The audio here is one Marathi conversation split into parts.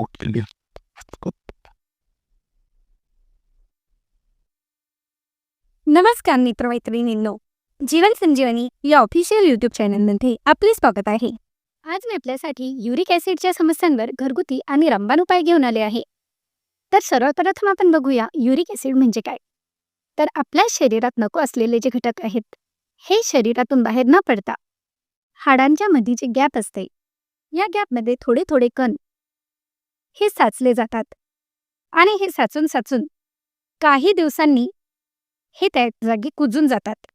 उठलेली नमस्कार मित्रमैत्रिणींनो जीवन संजीवनी या ऑफिशियल युट्यूब चॅनलमध्ये आपले स्वागत आहे. आज मी आपल्यासाठी युरिक ॲसिडच्या समस्यांवर घरगुती आणि रंबान उपाय घेऊन आले आहे. तर सर्वप्रथम आपण बघूया युरिक ॲसिड म्हणजे काय? तर आपल्या शरीरात नको असलेले जे घटक आहेत हे शरीरातून बाहेर न पडता हाडांच्या मध्ये जे गॅप असते. या गॅपमध्ये थोडे थोडे कण हे साचले जातात. आणि हे साचून साचून काही दिवसांनी हे त्या जागी कुजून जातात.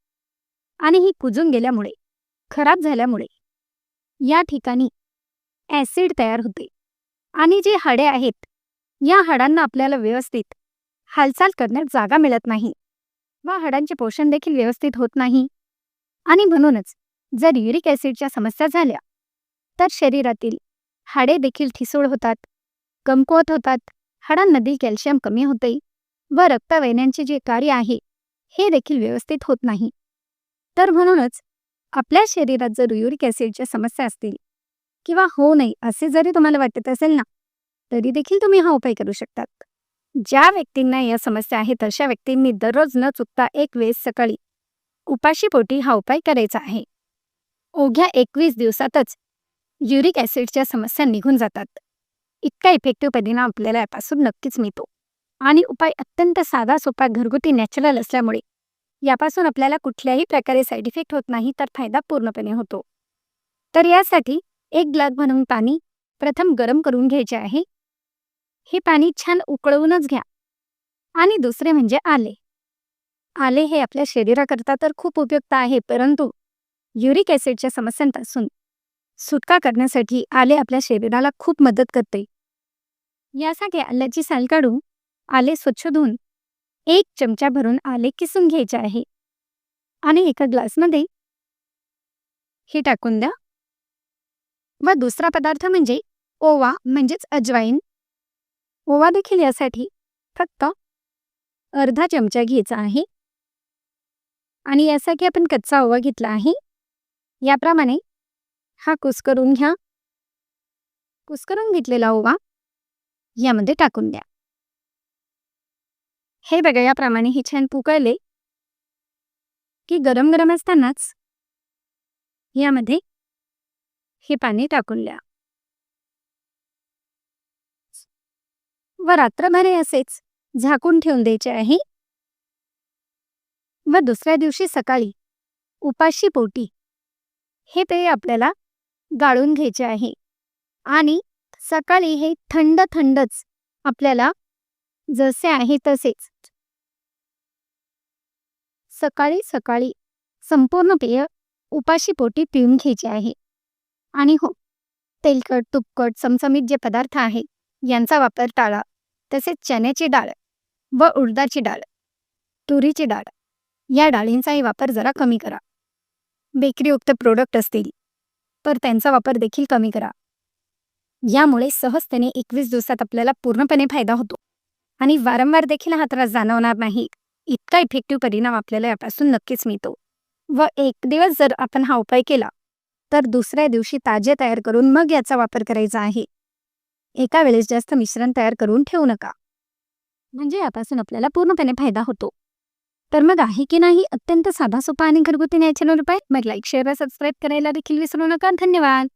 आणि ही कुजून गेल्यामुळे खराब झाल्यामुळे या ठिकाणी ॲसिड तयार होते. आणि जे हाडे आहेत या हाडांना आपल्याला व्यवस्थित हालचाल करण्यात जागा मिळत नाही. व हाडांचे पोषण देखील व्यवस्थित होत नाही. आणि म्हणूनच जर युरिक ॲसिडच्या समस्या झाल्या तर शरीरातील हाडे देखील ठिसूळ होतात. कमकुवत होतात. हाडांमधील कॅल्शियम कमी होते व रक्तवाहिन्यांचे जे कार्य आहे हे देखील व्यवस्थित होत नाही. तर म्हणूनच आपल्या शरीरात जर युरिक ॲसिडच्या समस्या असतील किंवा होऊ नये असे जरी तुम्हाला वाटत असेल ना तरी देखील तुम्ही हा उपाय करू शकतात. ज्या व्यक्तींना या समस्या आहेत अशा व्यक्तींनी दररोज न चुकता एक वेळेस सकाळी उपाशीपोटी हा उपाय करायचा आहे. ओघ्या एकवीस दिवसातच युरिक ॲसिडच्या समस्या निघून जातात. इतका इफेक्टिव्ह परिणाम आपल्याला यापासून नक्कीच मिळतो. आणि उपाय अत्यंत साधा सोपा घरगुती नॅचरल असल्यामुळे यापासून आपल्याला कुठल्याही प्रकारे साईड इफेक्ट होत नाही तर फायदा पूर्णपणे होतो. तर यासाठी एक ग्लास भरून पाणी प्रथम गरम करून घ्यायचे आहे. हे पाणी छान उकळवूनच घ्या. आणि दुसरे म्हणजे आले. आले हे आपल्या शरीराकरता तर खूप उपयुक्त आहे परंतु युरिक ॲसिडच्या समस्यांपासून सुटका करण्यासाठी आले आपल्या शरीराला खूप मदत करते. यासाठी आल्याची साल काढून आले स्वच्छ धुवून. एक चमचा भरून आले किसून घ्यायचे आहे. आणि एका ग्लासमध्ये हे टाकून द्या. व दुसरा पदार्थ म्हणजे ओवा म्हणजेच अजवाईन. ओवा देखील यासाठी फक्त अर्धा चमचा घ्यायचा आहे. आणि यासाठी आपण कच्चा ओवा घेतला आहे. याप्रमाणे हा कुस्करून घ्या. कुस्करून घेतलेला ओवा यामध्ये टाकून द्या. हे बघा याप्रमाणे हे छान पुकळले की गरम गरम असतानाच यामध्ये हे पाणी टाकून द्या. व रात्रभर असेच झाकून ठेवून द्यायचे आहे. व दुसऱ्या दिवशी सकाळी उपाशी पोटी हे पेय आपल्याला गाळून घ्यायचे आहे. आणि सकाळी हे थंड थंडच. आपल्याला जसे आहे तसेच. सकाळी सकाळी संपूर्ण पेय उपाशी पोटी पिऊन घ्यायचे आहे. आणि हो तेलकट तुपकट चमचमीत जे पदार्थ आहे यांचा वापर टाळा. तसेच चण्याची डाळ व उडदाची डाळ तुरीची डाळ या डाळींचाही वापर जरा कमी करा. बेकरीयुक्त प्रोडक्ट असतील तर त्यांचा वापर देखील कमी करा. यामुळे सहजतेने एकवीस दिवसात आपल्याला पूर्णपणे फायदा होतो. आणि वारंवार देखील हा त्रास जाणवणार नाही. इतका इफेक्टिव्ह परिणाम आपल्याला यापासून नक्कीच मिळतो. व एक दिवस जर आपण हा उपाय केला तर दुसऱ्या दिवशी ताजे तयार करून मग याचा वापर करायचा आहे. एका वेळेस जास्त मिश्रण तयार करून ठेवू नका. म्हणजे यापासून आपल्याला पूर्णपणे फायदा होतो. तर मग आहे की नाही अत्यंत साधा सोपा आणि घरगुती नॅचरल उपाय? मग लाईक शेअर सबस्क्राईब करायला देखील विसरू नका. धन्यवाद!